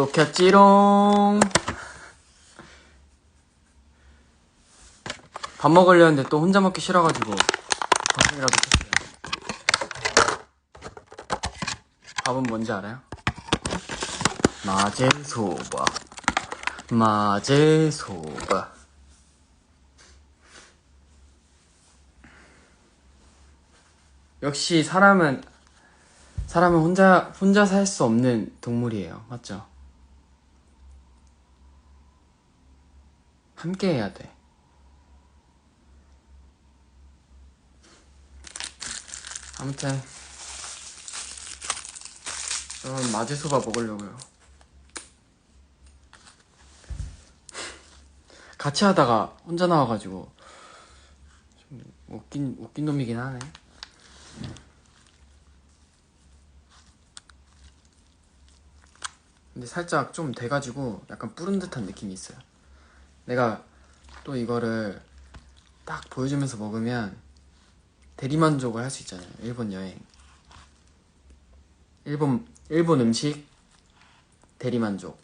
또 켰지롱. 밥 먹으려 했는데 또 혼자 먹기 싫어가지고 방송이라도 켰어요. 밥은 뭔지 알아요? 마제소바. 마제소바. 역시 사람은 사람은 혼자 혼자 살 수 없는 동물이에요. 맞죠? 함께 해야 돼. 아무튼 저는 마제소바 먹으려고요. 같이 하다가 혼자 나와가지고 좀 웃긴 웃긴 놈이긴 하네. 근데 살짝 좀 돼가지고 약간 뿌른 듯한 느낌이 있어요. 내가 또 이거를 딱 보여주면서 먹으면 대리만족을 할 수 있잖아요. 일본 여행. 일본, 일본 음식 대리만족.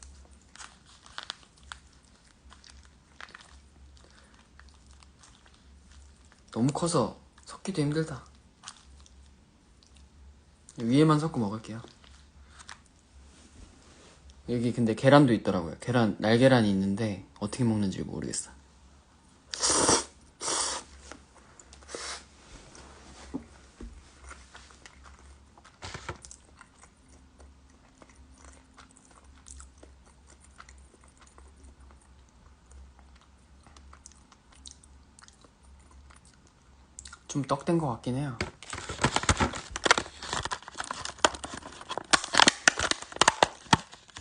너무 커서 섞기도 힘들다. 위에만 섞고 먹을게요. 여기 근데 계란도 있더라고요. 계란, 날계란이 있는데 어떻게 먹는지 모르겠어. 좀 떡된 것 같긴 해요.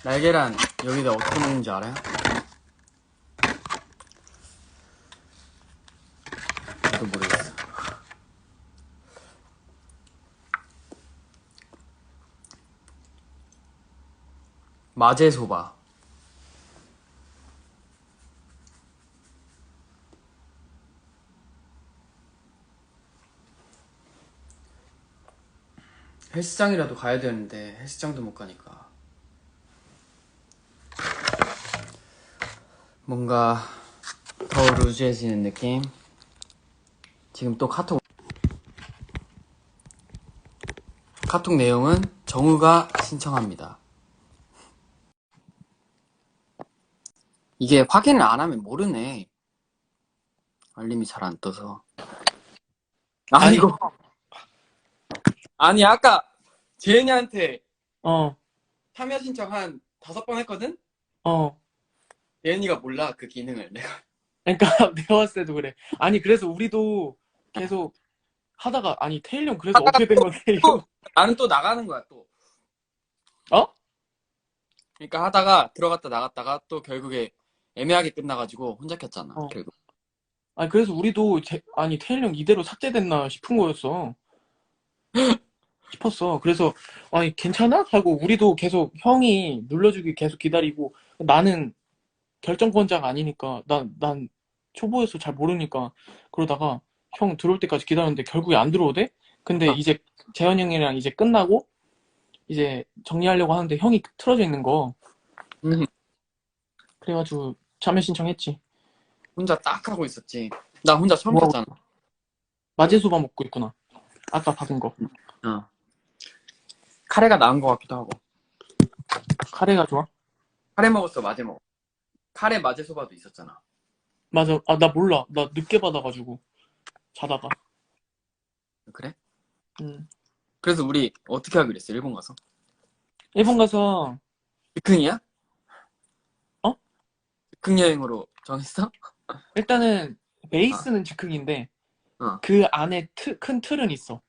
날계란 여기다 어떻게 먹는지 알아요? 저도 모르겠어. 마제소바. 헬스장이라도 가야 되는데 헬스장도 못 가니까 뭔가 더 루즈해지는 느낌? 지금 또 카톡. 카톡 내용은 정우가 신청합니다. 이게 확인을 안 하면 모르네. 알림이 잘 안 떠서. 아니 아니. 이거. 아니 아까 재현이한테 어, 참여 신청 한 다섯 번 했거든? 어. 예은이가 몰라 그 기능을 내가 그러니까 내가 봤을 때도 그래. 아니 그래서 우리도 계속 하다가 아니 테일 형 그래서 어떻게 된 건데 이거. 나는 또 나가는 거야 또 어? 그러니까 하다가 들어갔다 나갔다가 또 결국에 애매하게 끝나가지고 혼자 켰잖아 어. 결국 아니 그래서 우리도 제- 아니 테일 형 이대로 삭제됐나 싶은 거였어. 싶었어. 그래서 아니 괜찮아? 하고 우리도 계속 형이 눌러주기 계속 기다리고 나는 결정권자가 아니니까 난 난 초보여서 잘 모르니까 그러다가 형 들어올 때까지 기다렸는데 결국에 안 들어오대? 근데 아. 이제 재현 형이랑 이제 끝나고 이제 정리하려고 하는데 형이 틀어져 있는 거. 음. 그래가지고 참여 신청했지. 혼자 딱 하고 있었지 나 혼자 처음 뭐 켰잖아 마제소바 먹고 있구나. 아까 받은 거. 어. 카레가 나은 것 같기도 하고 카레가 좋아? 카레 먹었어 마제 먹어 카레 마제 소바도 있었잖아 맞아. 아, 나 몰라. 나 늦게 받아가지고. 자다가. 그래? 음. 그래서 우리 어떻게 하기로 했어 일본 가서 일본 가서 즉흥이야? 어? 즉흥 여행으로 정했어? 일단은 베이스는 즉흥인데 어. 그 안에 트- 큰 틀은 있어.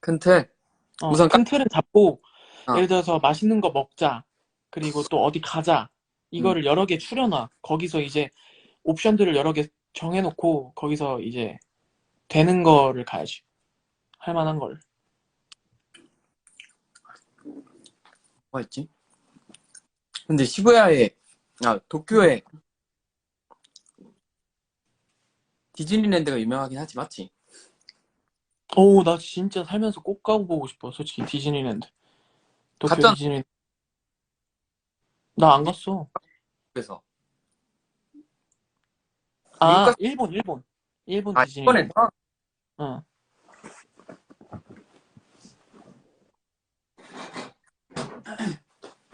큰 틀? 어, 우선 큰 틀은 잡고 어. 예를 들어서 맛있는 거 먹자. 그리고 또 어디 가자. 이거를 여러 개 추려놔. 거기서 이제 옵션들을 여러 개 정해놓고 거기서 이제 되는 거를 가야지. 할 만한 걸. 뭐가 있지? 근데 시부야에 아 도쿄에 디즈니랜드가 유명하긴 하지 맞지? 오, 나 진짜 살면서 꼭 가보고 싶어. 솔직히 디즈니랜드. 도쿄 갔잖아. 디즈니랜드. 나 안 갔어. 그래서 아, 미국 일본, 일본. 일본 아 디즈니. 어.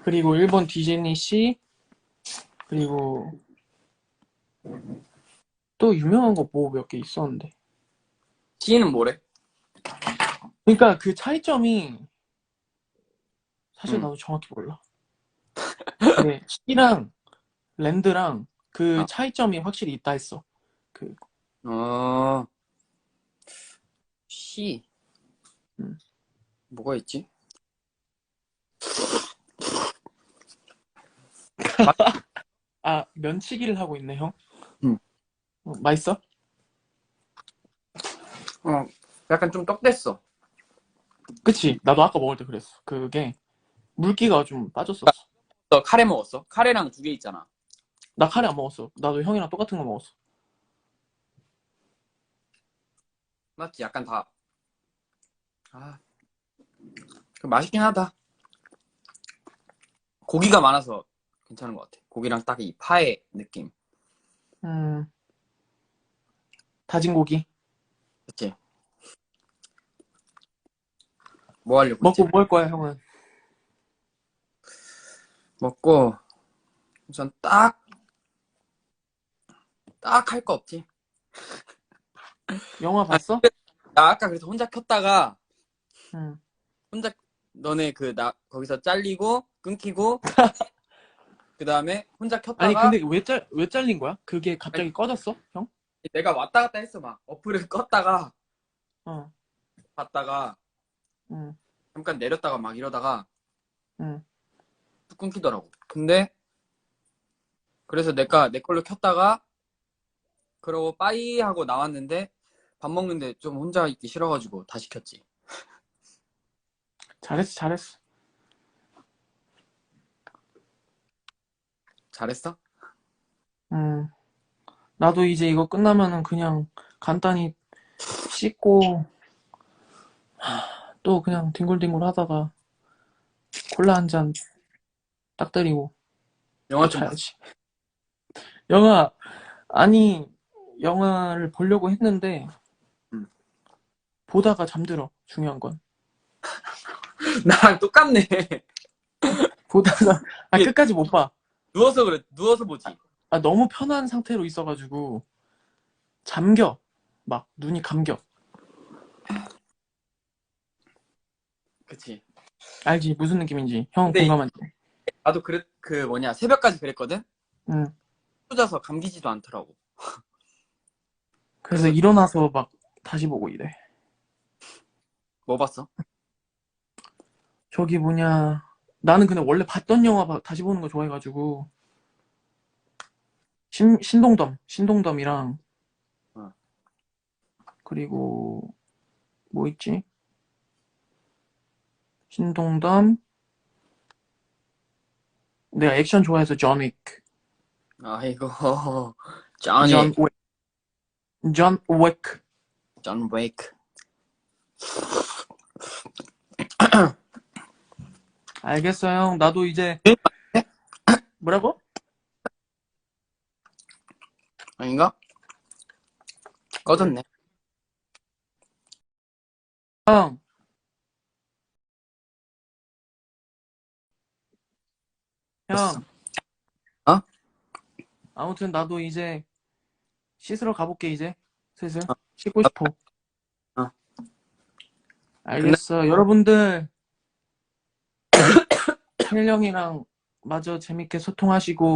그리고 일본 디즈니시, 그리고 또 유명한 거 뭐 몇 개 있었는데. 시인은 뭐래? 그러니까 그 차이점이 사실 음. 나도 정확히 몰라. 근데 시랑 랜드랑 그 아. 차이점이 확실히 있다 했어. 그 어, 시. 음. 뭐가 있지? 아, 면치기를 하고 있네, 형. 음. 어, 맛있어? 어, 약간 좀 떡됐어. 그치? 나도 아까 먹을 때 그랬어. 그게 물기가 좀 빠졌었어. 너 카레 먹었어? 카레랑 두 개 있잖아. 나 카레 안 먹었어. 나도 형이랑 똑같은 거 먹었어. 맞지? 약간 다. 아, 그 맛있긴 하다. 고기가 많아서 괜찮은 것 같아. 고기랑 딱 이 파의 느낌. 음, 다진 고기. 그치? 뭐 하려고 먹고 했지? 뭐 할 거야, 형은? 먹고 우선 딱, 딱 할 거 없지. 영화 봤어? 나 아까 그래서 혼자 켰다가 응. 혼자 너네 그 나 거기서 잘리고 끊기고 그 다음에 혼자 켰다가 아니, 근데 왜 잘, 왜 잘린 거야? 그게 갑자기 꺼졌어, 형? 내가 왔다 갔다 했어 막 어플을 껐다가 어, 봤다가 응, 잠깐 내렸다가 막 이러다가 응. 뚝 끊기더라고 근데 그래서 내가 내 걸로 켰다가 그러고 빠이 하고 나왔는데 밥 먹는데 좀 혼자 있기 싫어가지고 다시 켰지 잘했어, 잘했어. 잘했어? 음, 나도 이제 이거 끝나면은 그냥 간단히 씻고, 하, 또 그냥 뒹굴뒹굴 하다가 콜라 한 잔 딱 때리고 영화 또 좀? 자야지. 영화, 아니, 영화를 보려고 했는데, 음. 보다가 잠들어, 중요한 건. 나랑 똑같네 보다가, 아, 이게- 끝까지 못 봐. 누워서 그래 누워서 보지 아, 너무 편한 상태로 있어가지고, 잠겨. 막, 눈이 감겨. 그치 알지? 무슨 느낌인지. 형 근데 공감하지? 나도 그랬 그 뭐냐 새벽까지 그랬거든 응. 혼자서 감기지도 않더라고 그래서 일어나서 막 다시 보고 이래. 뭐 봤어? 저기 뭐냐. 나는 근데 원래 봤던 영화 봐- 다시 보는 거 좋아해가지고. 신, 신동덤. 신동덤이랑. 어. 그리고, 뭐 있지? 신동덤. 내가 액션 좋아해서 존 윅. 아이고 쟈니 존 윅. 존 윅. 존 웨이크 알겠어, 형. 나도 이제. 뭐라고? 아닌가? 꺼졌네 형. 형. 어? 아무튼 나도 이제 씻으러 가볼게, 이제. 슬슬. 어. 씻고 싶어. 어. 알겠어. 여러분들. 헬 형이랑 마저 재밌게 소통하시고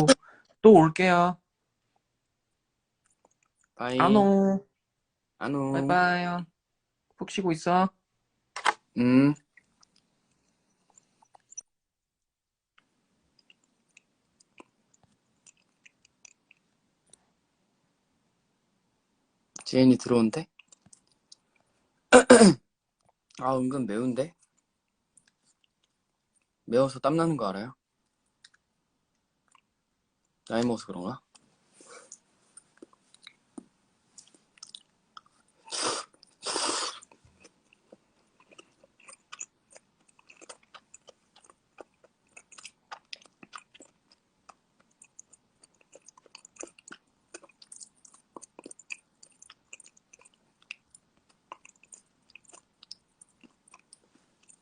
또 올게요. 바이 안녕. 안녕 바이바이. 푹 쉬고 있어. 음 지인이 들어온대? 아 은근 매운데? 매워서 땀나는 거 알아요? 나이 먹어서 그런가?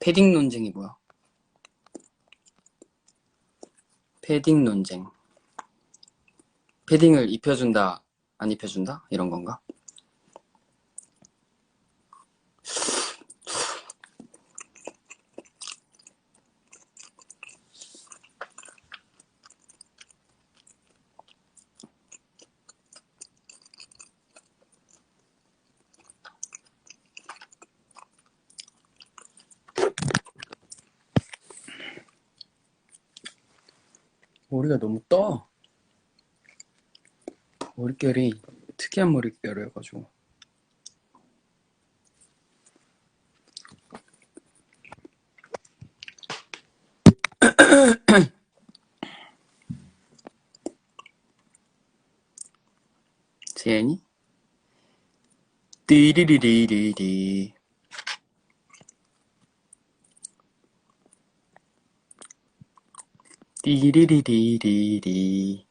패딩 논쟁이 뭐야? 패딩 논쟁. 패딩을 입혀준다, 안 입혀준다? 이런 건가? 머리가 너무 떠. 머릿결이 특이한 머릿결이어가지고. 세연이? 띠리리리리리. 띠리리리리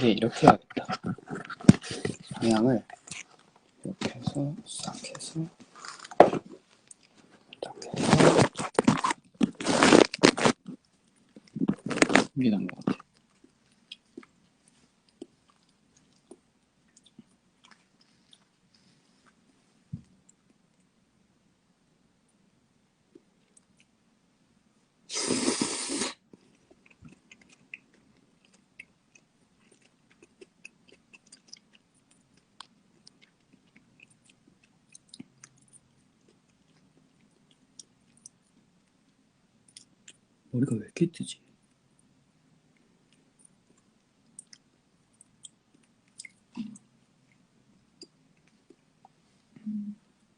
이게 이렇게 해야겠다. 방향을 이렇게 해서 싹 해서 딱 해서 이게 나은 머리가 왜 이렇게 뜨지?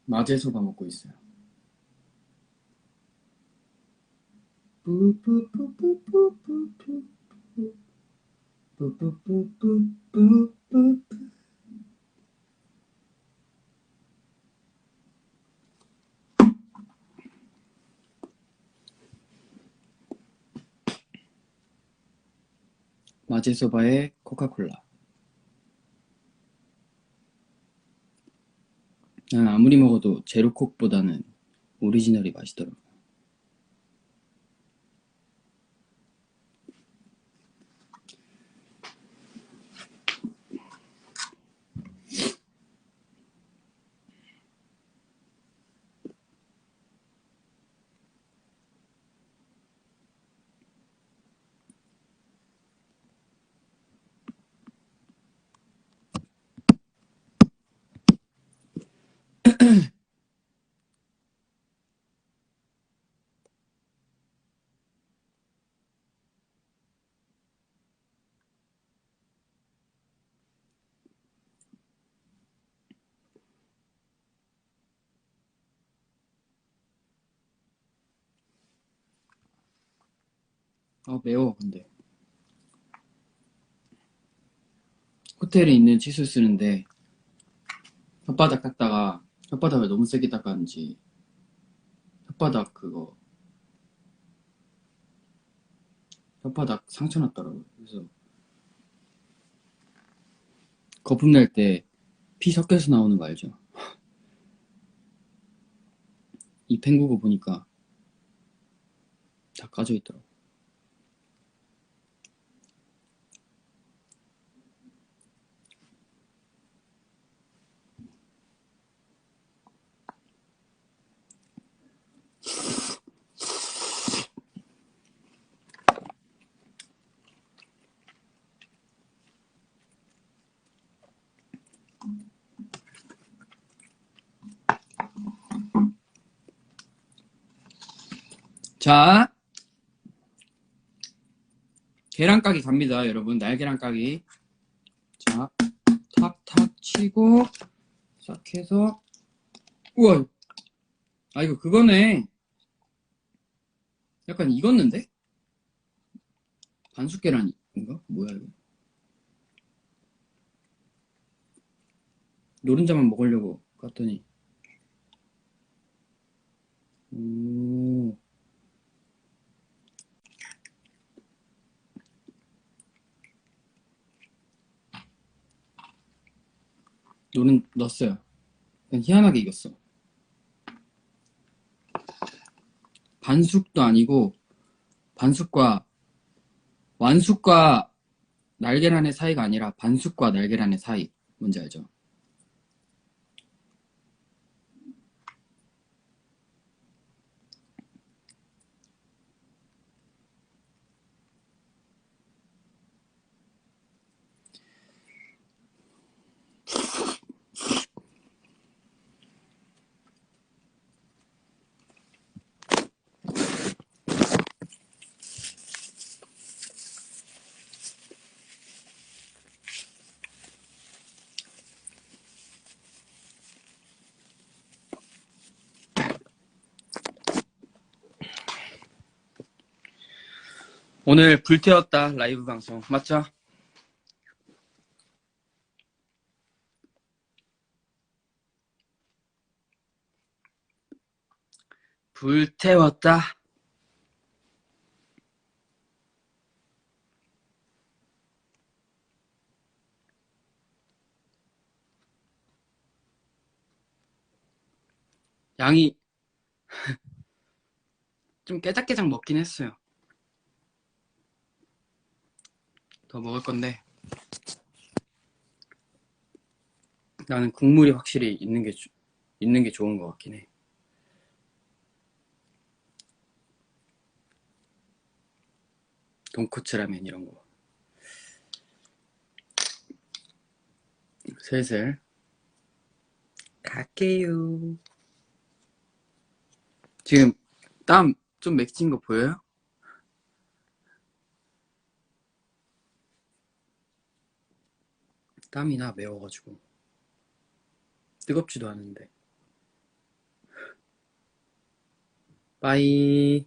마제소바 먹고 있어요. 뿌뿌뿌뿌뿌뿌뿌. 뿌뿌뿌뿌뿌뿌. 마제소바의 코카콜라. 난 아무리 먹어도 제로콕보다는 오리지널이 맛있더라고. 아 매워 근데. 호텔에 있는 칫솔 쓰는데 혓바닥 닦다가 혓바닥을 너무 세게 닦았는지 혓바닥 그거 혓바닥 상처 났더라고요 그래서 거품 낼 때 피 섞여서 나오는 거 알죠? 입 헹구고 보니까 다 까져 있더라고 자, 계란 까기 갑니다, 여러분. 날계란 까기. 자, 탁 탁 치고, 싹 해서, 우와! 아, 이거 그거네. 약간 익었는데? 반숙 계란인가? 뭐야, 이거? 노른자만 먹으려고 갔더니. 오. 노른 넣었어요. 희한하게 익었어. 반숙도 아니고 반숙과 완숙과 날계란의 사이가 아니라 반숙과 날계란의 사이. 뭔지 알죠? 오늘 불태웠다 라이브 방송. 맞죠? 불태웠다. 양이 좀 깨작깨작 먹긴 했어요 더 먹을 건데 나는 국물이 확실히 있는 게 주- 있는 게 좋은 것 같긴 해. 돈코츠 라면 이런 거. 슬슬 갈게요. 지금 땀좀 맺힌 거 보여요? 땀이 나 매워가지고. 뜨겁지도 않은데. 빠이